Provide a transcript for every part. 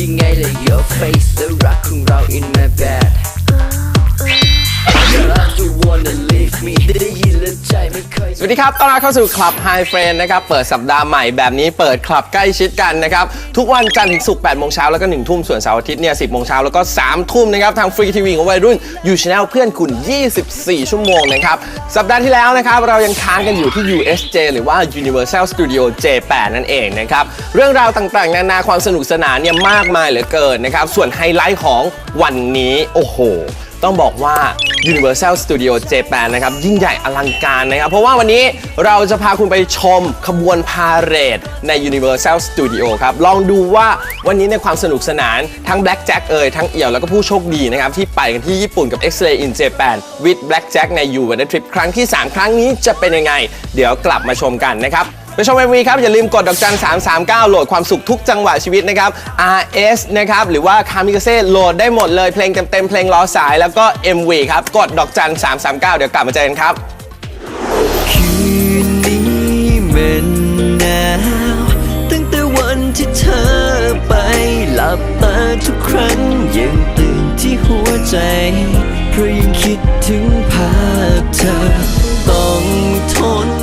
ยังไงล่ะ your face และรักของเรา in my bed Girl you wanna สวัสดีครับ ต้อนรับเข้าสู่ Club High Friend นะครับ เปิดสัปดาห์ใหม่แบบนี้เปิดคลับใกล้ชิดกันนะครับ ทุกวันจันทร์ถึงศุกร์8โมงเช้าแล้วก็1ทุ่ม ส่วนเสาร์อาทิตย์เนี่ย10โมงเช้าแล้วก็3ทุ่มนะครับ ทางฟรีทีวีของวัยรุ่นยูช anel เพื่อนคุณ 24 ชั่วโมงนะครับ สัปดาห์ที่แล้วนะครับ เรายังค้างกันอยู่ที่ USJ หรือว่า Universal Studio J8 นั่นเองนะครับ เรื่องราวต่างๆ นานาความสนุกสนานเนี่ยมากมายเหลือเกินนะครับ ส่วนไฮไลท์ของวันนี้โอ้โห ต้องบอกว่า Universal Studio Japan นะครับยิ่งใหญ่อลังการนะครับ เพราะว่าวันนี้เราจะพาคุณไปชมขบวนพาเหรดใน Universal Studio ครับ ลองดูว่าวันนี้ในความสนุกสนานทั้ง Black Jack เอ่ยทั้งเอี่ยวแล้วก็ผู้โชคดีนะครับ ที่ไปกันที่ญี่ปุ่นกับ X-Ray in Japan with Black Jack ใน You Wonder Trip ครั้งที่ 3 ครั้งนี้จะเป็นยังไง เดี๋ยวกลับมาชมกันนะครับ ไปชม MV ครับ อย่าลืมกดดอกจัน 339 โหลดความสุขทุกจังหวะชีวิตนะครับ RS นะครับ หรือว่าคามิกาเซ่โหลดได้หมดเลยเพลงเต็มๆ เพลงล้อสายแล้วก็ MV ครับ กดดอกจัน 339 เดี๋ยวกลับมาเจอกันครับ คืนนี้มันหนาวตั้งแต่วันที่เธอไปหลับตาทุกครั้งยังตื่นที่หัวใจ เพราะยังคิดถึงภาพเธอ ต้องทน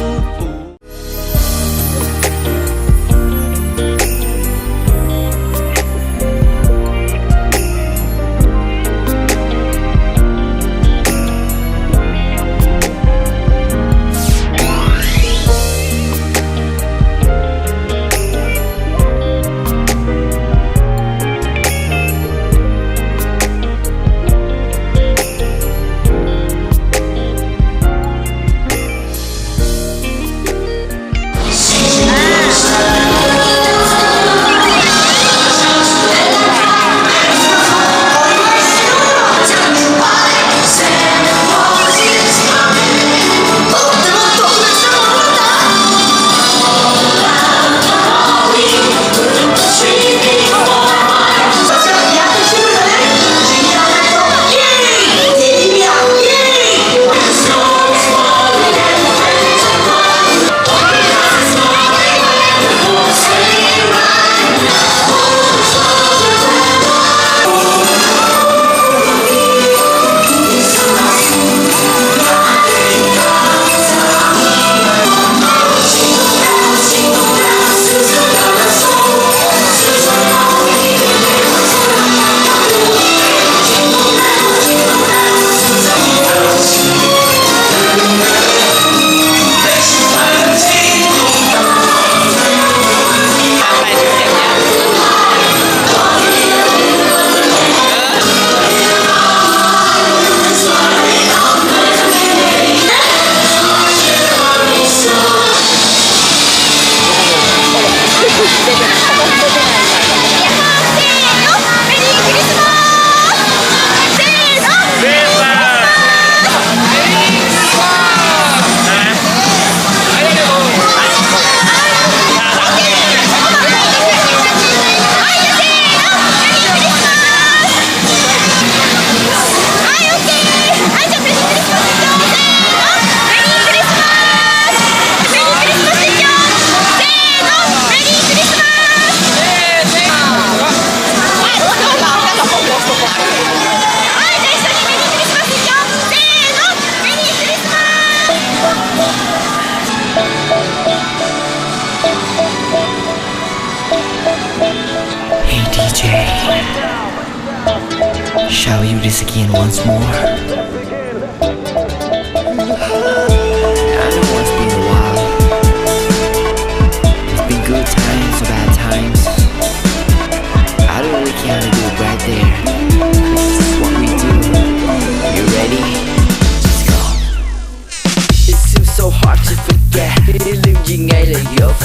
Shall we do this again once more?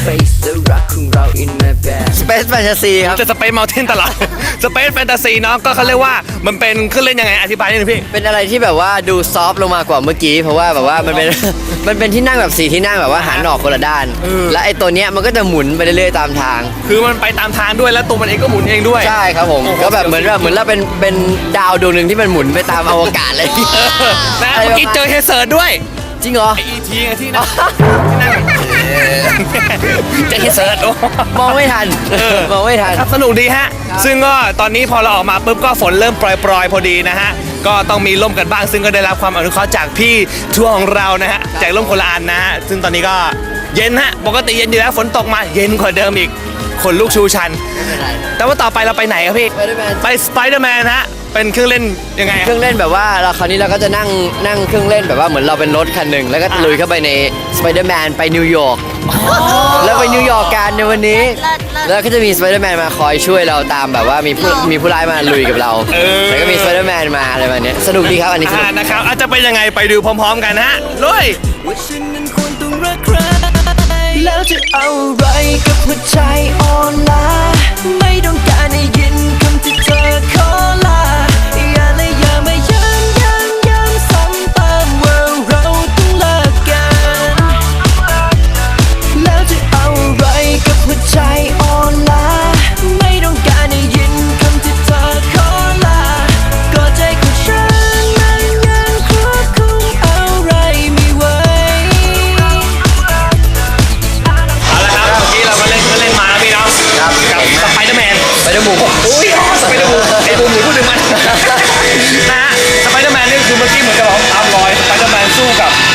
ล่ะ your face และรักของเรา in my bed Space Fantasy ครับ จะสเปซเมลเทนตลอด สเปซแฟนตาซีเนาะก็เขาเรียกว่ามันเป็นเครื่องเล่นยังไงอธิบายนิดนึงพี่ เป็นอะไรที่แบบว่าดูซอฟต์ลงมากว่าเมื่อกี้ เพราะว่าแบบว่ามันเป็น มันเป็นที่นั่งแบบสีที่นั่งแบบว่าหันออกคนละด้าน และไอ้ตัวเนี้ยมันก็จะหมุนไปเรื่อยๆตามทาง คือมันไปตามทางด้วยแล้วตัวมันเองก็หมุนเองด้วย ใช่ครับผม โอ้โห ก็แบบเหมือนแบบเหมือนเราเป็นเป็นดาวดวงหนึ่งที่มันหมุนไปตามอวกาศเลยนะเมื่อกี้เจอเฮเซอร์ด้วยจริงเหรอ ไออีทีไงที่นั่งที่นั่ง จะอินเสิร์ตโอ้มองไม่ทันมองไม่ทัน ครับสนุกดีฮะ ซึ่งก็ตอนนี้พอเราออกมาปุ๊บก็ฝนเริ่มปรอยๆ พอดีนะฮะ ก็ต้องมีร่มกันบ้าง ซึ่งก็ได้รับความอนุเคราะห์จากพี่ทัวร์ของเรานะฮะแจกร่มคนละอันนะฮะ ซึ่งตอนนี้ก็เย็นฮะ ปกติเย็นอยู่แล้วฝนตกมาเย็นกว่าเดิมอีก คนลูกชูชัน แต่ว่าต่อไปเราไปไหนครับพี่ Spider-Man ไปสไปเดอร์แมนฮะ เป็นเครื่องเล่นยังไงเครื่องเล่นแบบว่าเราคราวนี้เราก็จะนั่งนั่งเครื่องเล่นแบบว่าเหมือนเราเป็นรถคันหนึ่งแล้วก็ลุยเข้าไปในสไปเดอร์แมนไปนิวยอร์กแล้วไปนิวยอร์กกันในวันนี้ แล้วก็จะมีสไปเดอร์แมนมาคอยช่วยเราตามแบบว่ามีผู้มีผู้ร้ายมาลุยกับเราเออแล้วก็มีสไปเดอร์แมนมาอะไรแบบเนี้ยสนุกดีครับอันนี้สนุอ่ากนะครับอาจจะเป็นยังไงไปดูพร้อม ๆ กันฮะลุยว่าฉันนั้นควรต้องรักใครแล้วจะเอาอะไรกับ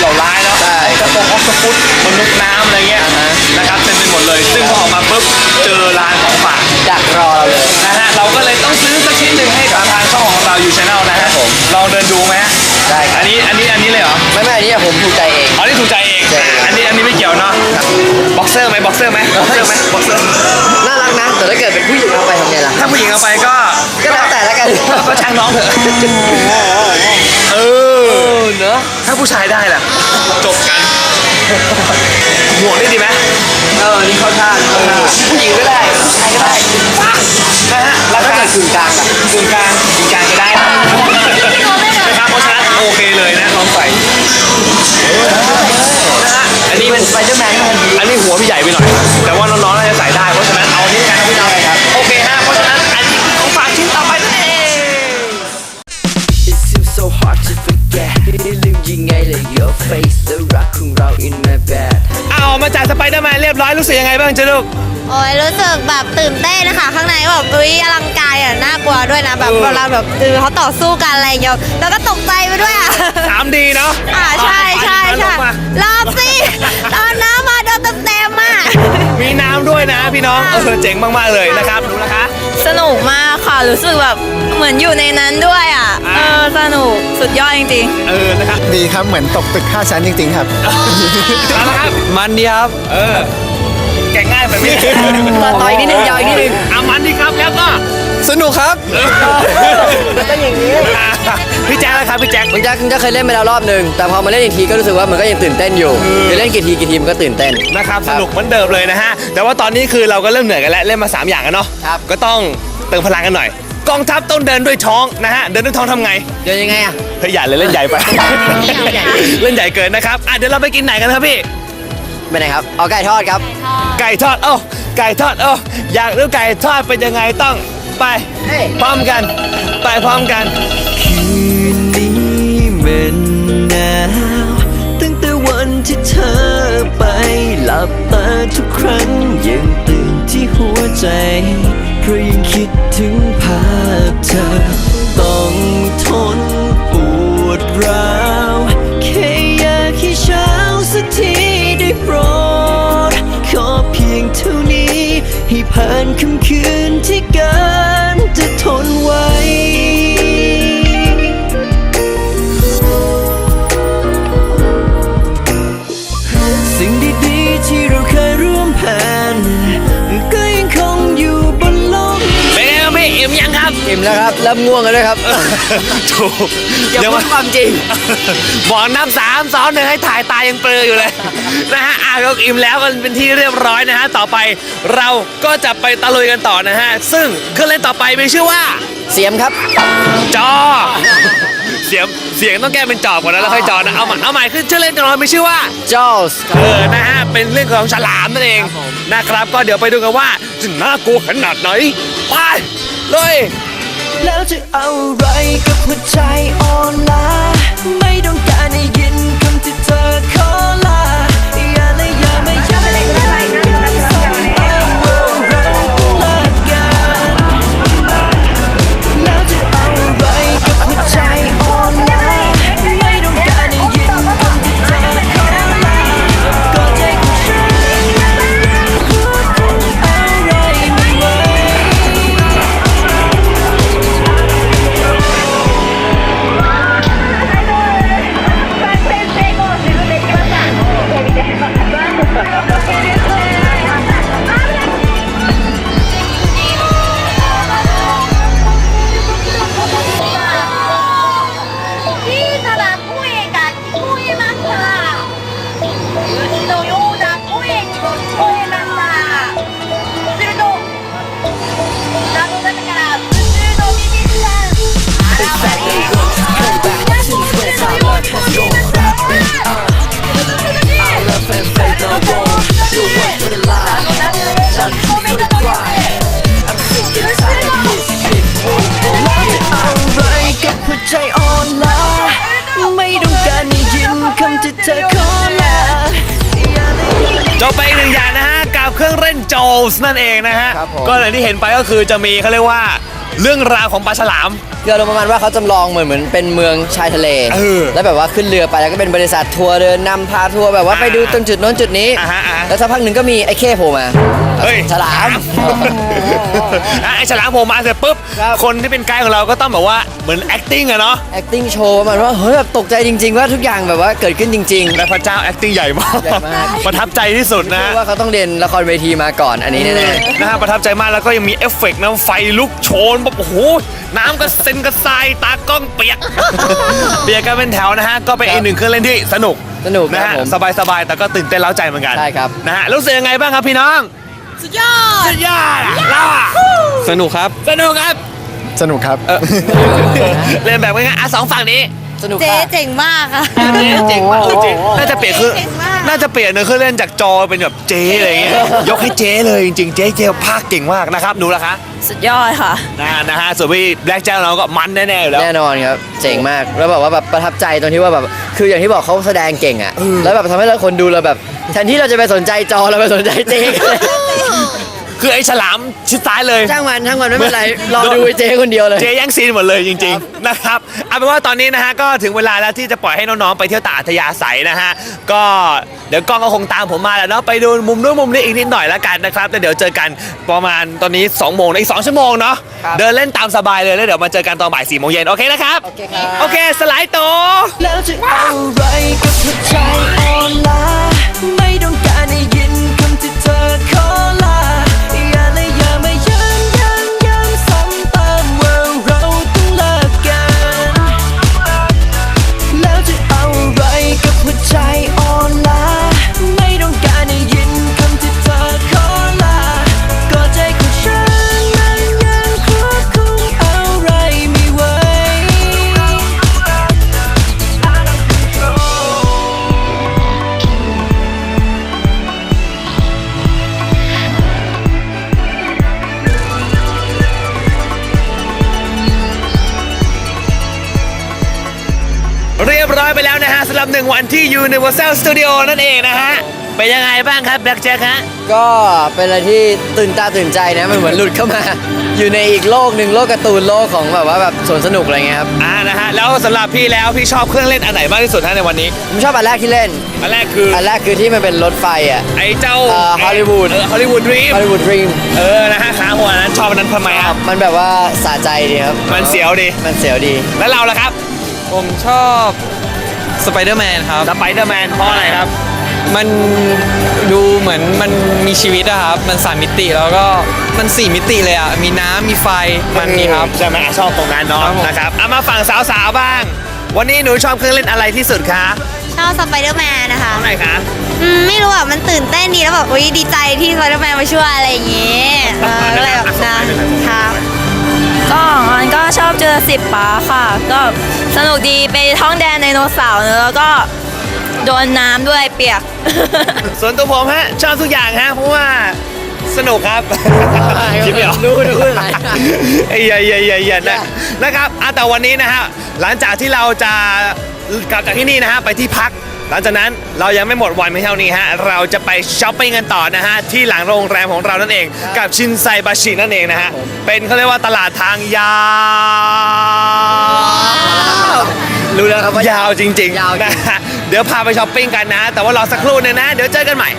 เหล่าร้ายเนาะใช่กระโปรงออกสปุตมนุษย์น้ำอะไรเงี้ยนะครับเต็มไปหมดเลย ซึ่งพอออกมาปุ๊บเจอลานของฝากดักรอเราเลยนะฮะเราก็เลยต้องซื้อสักชิ้นหนึ่งให้กับทางช่องของเราอยู่ช anel นะฮะผมลองเดินดูไหมฮะได้ครับอันนี้อันนี้อันนี้เลยเหรอไม่ไม่อันนี้ผมถูกใจเองอ๋อนี่ถูกใจเองใช่อันนี้อันนี้ไม่เกี่ยวเนาะบ็อกเซอร์ไหมบ็อกเซอร์ไหมบ็อกเซอร์ไหมบ็อกเซอร์น่ารักนะแต่ถ้าเกิดเป็นผู้หญิงเอาไปทำไงล่ะถ้าผู้หญิงเอาไปก็ก็แล้วแต่ละกันก็ช่างน้องเถอะเออ เนอะถ้าผู้ชายได้ล่ะ จบกัน หมวกนี่ดีไหมเออนี่เข้าท่าเข้าท่าผู้หญิงก็ได้ผู้ชายก็ได้นะฮะแล้ราวถ้าคาเกิดกึ่งกลางล่ะกึ่งกลางกึ่งกลางก็ได้นะครับเพราะฉะนั้นโอเคเลยนะลองใส่นะฮะอันนี้เป็นสไปเดอร์แมนก็มันดีอันนี้หัวพี่ใหญ่ไปหน่อย แต่ว่าน้องๆ face และรักของเรา in my bed เอามาจากสไปเดอร์แมนเรียบร้อยรู้สึกยังไงบ้างจ๊ะลูก โอ้ยรู้สึกแบบตื่นเต้นนะคะ ข้างในก็แบบอุ้ยอลังการอะน่ากลัวด้วยนะแบบเออ เวลาแบบเออเขาต่อสู้กันอะไรอย่างเงี้ยแล้วก็ตกใจไปด้วยอะ สามดีเนาะอ่าใช่ใช่ใช่ลงมารอบสิตอนน้ำมาโดนเต็มๆอะ มีน้ำด้วยนะพี่น้องเออเจ๋งมากๆเลยนะครับรู้นะคะ สนุกมากค่ะรู้สึกแบบเหมือนอยู่ในนั้นด้วยอะอ่าเออสนุกสุดยอดจริงๆเออนะครับดีครับเหมือนตกตึก5ชั้นจริง ๆ ครับเอาละครับมันดีครับ เออแก่ง่ายไปไหมต่ออีกนิดนึงยาวอีกนิดนึงเอามันดีครับแล้วก็ส นุกครับมันต้องอย่างนี้อ่าพี่แจ๊คนะครับพี่แจ๊คคุณแจ็คคุณแจ็คเคยเล่นไปแล้วรอบหนึ่งแต่พอมาเล่นอีกทีก็รู้สึกว่ามันก็ยังตื่นเต้นอยู่คือเล่นกี่ทีกี่ทีมันก็ตื่นเต้นนะครับสนุกเหมือนเดิมเลยนะฮะแต่ว่าตอนนี้คือเราก็เริ่มเหนื่อยกันแล้วเล่นมาสามอย่างกันเนาะครับก็ต้องเติมพลังกันหน่อยกองทัพต้องเดินด้วยท้องนะฮะ เดินด้วยท้องทำไง เดินยังไงอะเฮ้ยใหญ่เลยเล่นใหญ่ไป เล่นใหญ่เกินนะครับ อะเดี๋ยวเราไปกินไหนกันครับพี่ ไปไหนครับ เอาไก่ทอดครับ ไก่ทอดเอ้าไก่ทอดเอ้าอยากรู้ไก่ทอดเป็นยังไงต้อง ไปเฮ้ยพร้อมกัน ไปพร้อมกัน คืนนี้มันหนาวตั้งแต่วันที่เธอไปหลับตาทุกครั้งยังตื่นที่หัวใจ เพราะยังคิดถึงภาพเธอ อิ่มแล้วครับเริ่มง่วงกันด้วยครับถูกอย่าเดี๋ยวพูมาดความจริง บอกนับสามสองหนึ่งให้ถ่ายตายังเปลืออยู่เลยนะฮะอะก็อิ่มแล้วกันเป็นที่เรียบร้อยนะฮะต่อไปเราก็จะไปตะลุยกันต่อนะฮะซึ่งเครื่องเล่นต่อไปมีชื่อว่า เสียมครับ จอ เสียงเสียงต้องแก้เป็นจอบก่อนนะแล้วค่อยจอนะเอาใหม่เอาใหม่ขึ้นชื่อเล่นของเรามีชื่อว่าจอสเออนะฮะเป็นเรื่องของฉลามนั่นเองนะครับ ก็เดี๋ยวไปดูกันว่าจะน่ากลัวขนาดไหนไปเลย แล้วจะเอาอะไรกับหัวใจอ่อนล้าไม่ต้องการให้ เล่นโจลส์นั่นเองนะฮะ ครับผม ก็อย่างที่เห็นไปก็คือจะมีเขาเรียกว่าเรื่องราวของปลาฉลาม คืออารมณ์ประมาณว่าเขาจำลองเหมือนเหมือนเป็นเมืองชายทะเล เออแล้วแบบว่าขึ้นเรือไปแล้วก็เป็นบริษัททัวร์เดินนำพาทัวร์แบบว่าอ่าไปดูตรงจุดโน้นจุดนี้ อ่าฮะอ่าฮะแล้วสักพักหนึ่งก็มีไอ้เข้โผล่มาเฮ้ย ฉลามอ่ะไอฉลามโผล่มาเสร็จปุ๊บ ครับ คนที่เป็นไกด์ของเราก็ต้องแบบว่าเหมือน acting อะเนาะ acting show ประมาณว่าเฮ้ยแบบตกใจจริง ๆ ว่าทุกอย่างแบบว่าเกิดขึ้นจริงๆและพระเจ้า acting ใหญ่มาก ใหญ่มาก ประทับใจที่สุดนะเพราะว่าเขาต้องเรียนละครเวทีมาก่อนอันนี้แน่นะฮะประทับใจมากแล้วก็ยังมีเอฟเฟกต์นะไฟลุกโชนแบบโอ้โห น้ำกระเซ็นกระทรายตากล้องเปียก เปียกกันเป็นแถวนะฮะ ก็เป็นอีกหนึ่งเครื่องเล่นที่สนุกๆสนุกนะนะฮะสบายสบายๆ แต่ก็ตื่นเต้นเล้าใจเหมือนกันใช่ครับ นะฮะรู้สึกยังไงบ้างครับพี่น้อง สุดยอด สุดยอดอะเราอะสนุกครับ สนุกครับ สนุกครับ เล่นแบบง่ายๆอะสองฝั่งนี้สนุกเจ๊ค่ะเจ๋งมากค่ะ เจ๊เจ๋งมากเออเจ๊น่าจะเปลี่ยนคือเจ๋งมาก น่าจะเปลี่ยนเนื้อเครื่องเล่นจากจอเป็นแบบเจ๊อะไรอย่างเงี้ยยกให้เจ๊เลยจริงๆเจ๊เจ๊ภาคเก่งมากนะครับหนูล่ะคะสุดยอดค่ะ นะนะฮะส่วนพี่แบล็กแจ็คเราก็มันแน่ๆอยู่แล้ว แน่นอนครับเจ๋งมากแล้วแบบว่าแบบประทับใจตรงที่ว่าแบบคืออย่างที่บอกเขาแสดงเก่งอะแล้วแบบทำให้เราคนดูเราแบบแทนที่เราจะไปสนใจจอเราไปสนใจเจ๊กันเลย คือไอ้ฉลามชิดซ้ายเลยช่างมันช่างมันไม่เป็นไรรอดูไอ้เจ๊คนเดียวเลยเจ๊แย่งซีนหมดเลยจริงๆนะครับเอาเป็นว่าตอนนี้นะฮะก็ถึงเวลาแล้วที่จะปล่อยให้น้องๆไปเที่ยวตากอัธยาศัยนะฮะก็เดี๋ยวกล้องก็คงตามผมมาแล้วเนาะไปดูมุมนู้นมุมนี้อีกนิดหน่อยแล้วกันนะครับแล้วเดี๋ยวเจอกันประมาณตอนนี้2โมงนะอีก2ชั่วโมงเนาะครับเดินเล่นตามสบายเลยแล้วเดี๋ยวมาเจอกันตอนบ่าย4โมงเย็นโอเคนะครับโอเคครับโอเคสไลด์โตวแล้วจะเอาอะไรกับหัวใจอ่อนล้าไม่ต้องการได้ยิน นะฮะสำหรับหนึ่งวันที่ Universal Studio นั่นเองนะฮะ เป็นยังไงบ้างครับแบล็กแจ็คฮะ ก็เป็นอะไรที่ตื่นตาตื่นใจนะมันเหมือนหลุดเข้ามา อยู่ในอีกโลกหนึ่งโลกการ์ตูนโลกของแบบว่าแบบสวนสนุกอะไรเงี้ยครับอ่านะฮะ แล้วสำหรับพี่แล้วพี่ชอบเครื่องเล่นอันไหนมากที่สุดฮะในวันนี้ ผมชอบอันแรกที่เล่น อันแรกคืออันแรกคือที่มันเป็นรถไฟอะ ไอ้เจ้าเอ่อ Hollywood เออฮอลลีวูดดรีม Hollywood Dream เออนะฮะขาหัวนั้นชอบอันนั้นทำไมครับ มันแบบว่าสะใจดีครับมันเสียวดี มันเสียวดี แล้วเราล่ะครับ ผมชอบ สไปเดอร์แมนครับ สไปเดอร์แมนเพราะอะไรครับ มันดูเหมือนมันมีชีวิตอะครับ มันสามมิติแล้วก็มันสี่มิติเลยอะมีน้ำมีไฟมันมีครับ ใช่ไหมชอบตรงนั้นเนาะครับผม นะครับเอามาฝั่งสาวๆบ้าง วันนี้หนูชอบเครื่องเล่นอะไรที่สุดคะชอบสไปเดอร์แมนนะคะเท่าไหร่คะอืมไม่รู้อะ มันตื่นเต้นดีแล้วแบบ อุ้ยดีใจที่สไปเดอร์แมนมาช่วยอะไรอย่างงี้เออก็เลยแบบนะครั บก็มันก็ชอบเจอสิบป๋าค่ะ ก็สนุกดีไปท้องแดนไดโนเสาร์เนอะแล้วก็โดนน้ำด้วยเปียก ส่วนตัวผมฮะชอบทุกอย่างฮะเพราะว่าสนุกครับคิดไม่ออกดูดูอะไรไอ้เหี้ยเหี้ยเหี้ยเหี้ยนะนะครับอะแต่วันนี้นะฮะหลังจากที่เราจะกลับจากที่นี่นะฮะไปที่พัก หลังจากนั้นเรายังไม่หมดวันเพียงเท่านี้ฮะเราจะไปช้อปปิ้งกันต่อนะฮะที่หลังโรงแรมของเรานั่นเอง กับชินไซบาชินั่นเองนะฮะเป็นเขาเรียกว่าตลาดทางยาวรู้แล้วครับว่ายาวจริงยาวจริงๆนะฮะเดี๋ยวพาไปช้อปปิ้งกันนะ แต่ว่ารอสักครู่หนึงนะ เดี๋ยวเจอกันใหม่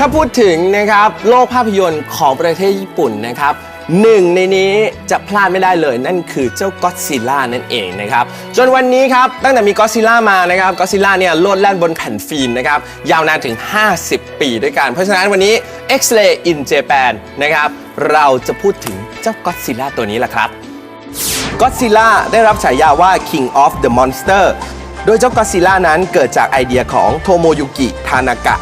ถ้าพูดถึงนะครับโลกภาพยนตร์ของประเทศญี่ปุ่นนะครับหนึ่งในนี้จะพลาดไม่ได้เลยนั่นคือเจ้าก็อดซิลล่านั่นเองนะครับจนวันนี้ครับตั้งแต่มีก็อดซิลล่ามานะครับก็อดซิลล่าเนี่ยโลดแล่นบนแผ่นฟิล์มนะครับยาวนานถึง 50 ปีด้วยกัน เพราะฉะนั้นวันนี้ X-Ray in Japan นะครับเราจะพูดถึงเจ้าก็อดซิลล่าตัวนี้แหละครับก็อดซิลล่าได้รับฉายาว่า King of the Monster โดยเจ้าก็อดซิลล่านั้นเกิดจากไอเดียของโทโมยุกิทานากะ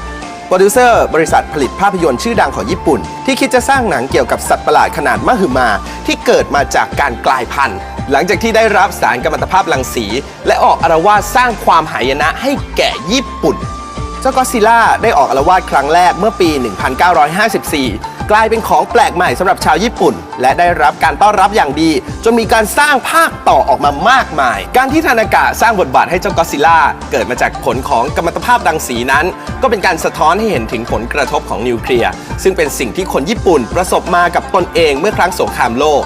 โปรดิวเซอร์บริษัทผลิตภาพยนตร์ชื่อดังของญี่ปุ่น ที่คิดจะสร้างหนังเกี่ยวกับสัตว์ประหลาดขนาดมหึมา ที่เกิดมาจากการกลายพันธุ์ หลังจากที่ได้รับสารกัมมันตภาพรังสี และออกอารวาสสร้างความหายนะให้แก่ญี่ปุ่น เจ้าก็ซิล่าได้ออกอารวาสครั้งแรกเมื่อปี 1954 กลายเป็นของแปลกใหม่สำหรับชาวญี่ปุ่น และได้รับการต้อนรับอย่างดี จนมีการสร้างภาคต่อออกมามากมาย การที่ทานากะสร้างบทบาทให้เจ้าก็ซิล่าเกิดมาจากผลของกัมมันตภาพรังสีนั้น ก็เป็นการสะท้อนให้เห็นถึงผลกระทบของนิวเคลียร์ซึ่งเป็นสิ่งที่คนญี่ปุ่นประสบมากับตนเองเมื่อครั้งสงครามโลก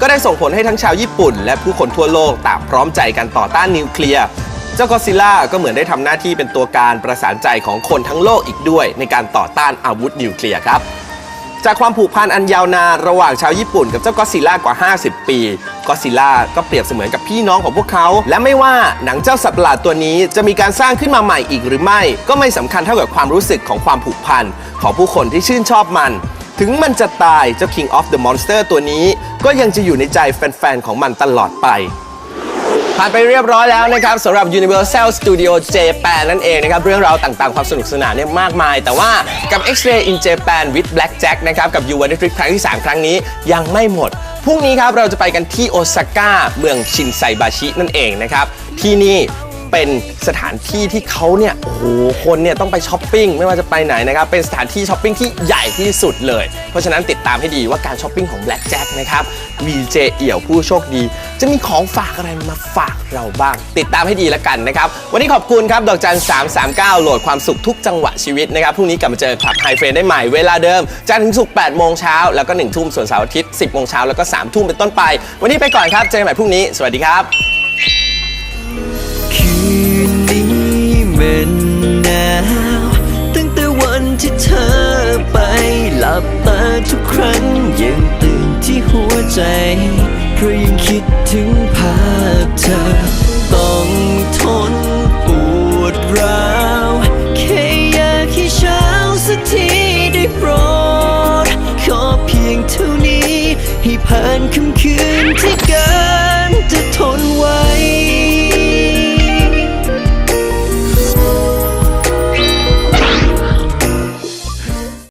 ก็ได้ส่งผลให้ทั้งชาวญี่ปุ่น และผู้คนทั่วโลกต่างพร้อมใจกันต่อต้านนิวเคลียร์ เจ้าก็ซิลล่าก็เหมือนได้ทำหน้าที่เป็นตัวการประสานใจของคนทั้งโลกอีกด้วย ในการต่อต้านอาวุธนิวเคลียร์ครับ จากความผูกพันอันยาวนานระหว่างชาวญี่ปุ่นกับเจ้าก็ซิล่ากว่า 50 ปีก็ซิล่าก็เปรียบเสมือนกับพี่น้องของพวกเขา และไม่ว่าหนังเจ้าสัตว์ประหลาดตัวนี้จะมีการสร้างขึ้นมาใหม่อีกหรือไม่ ก็ไม่สำคัญเท่ากับความรู้สึกของความผูกพันของผู้คนที่ชื่นชอบมัน ถึงมันจะตายเจ้า King of the Monster ตัวนี้ ก็ยังจะอยู่ในใจแฟนๆของมันตลอดไป ผ่านไปเรียบร้อยแล้วนะครับสำหรับ Universal Studio Japan นั่นเองนะครับ เรื่องราวต่างๆ ความสนุกสนานเนี่ยมากมาย แต่ว่ากับ X-Ray in Japan with Black Jack นะครับ กับ You One Trip ครั้งที่ 3 ครั้งนี้ยังไม่หมด พรุ่งนี้ครับ เราจะไปกันที่โอซาก้าเมืองชินไซบาชินั่นเองนะครับ ที่นี่ เป็นสถานที่ที่เขาเนี่ยโอ้โหคนเนี่ยต้องไปช้อปปิ้งไม่ว่าจะไปไหนนะครับเป็นสถานที่ช้อปปิ้งที่ใหญ่ที่สุดเลย เพราะฉะนั้นติดตามให้ดีว่าการช้อปปิ้งของ Black Jack นะครับ VJ เอี่ยวผู้โชคดี จะมีของฝากอะไรมาฝากเราบ้าง ติดตามให้ดีแล้วกันนะครับวันนี้ขอบคุณครับดอกจัน339 โหลดความสุขทุกจังหวะชีวิตนะครับพรุ่งนี้กลับมาเจอคลับไฮเฟรนได้ใหม่เวลาเดิมจันทร์ถึงศุกร์8โมงเช้าแล้วก็1ทุ่มส่วนเสาร์อาทิตย์10โมงเช้าแล้วก็3ทุ่มเป็นต้นไป วันนี้ไปก่อนครับเจอกันใหม่พรุ่งนี้สวัสดีครับ ใจเพราะยังคิดถึงภาพเธอ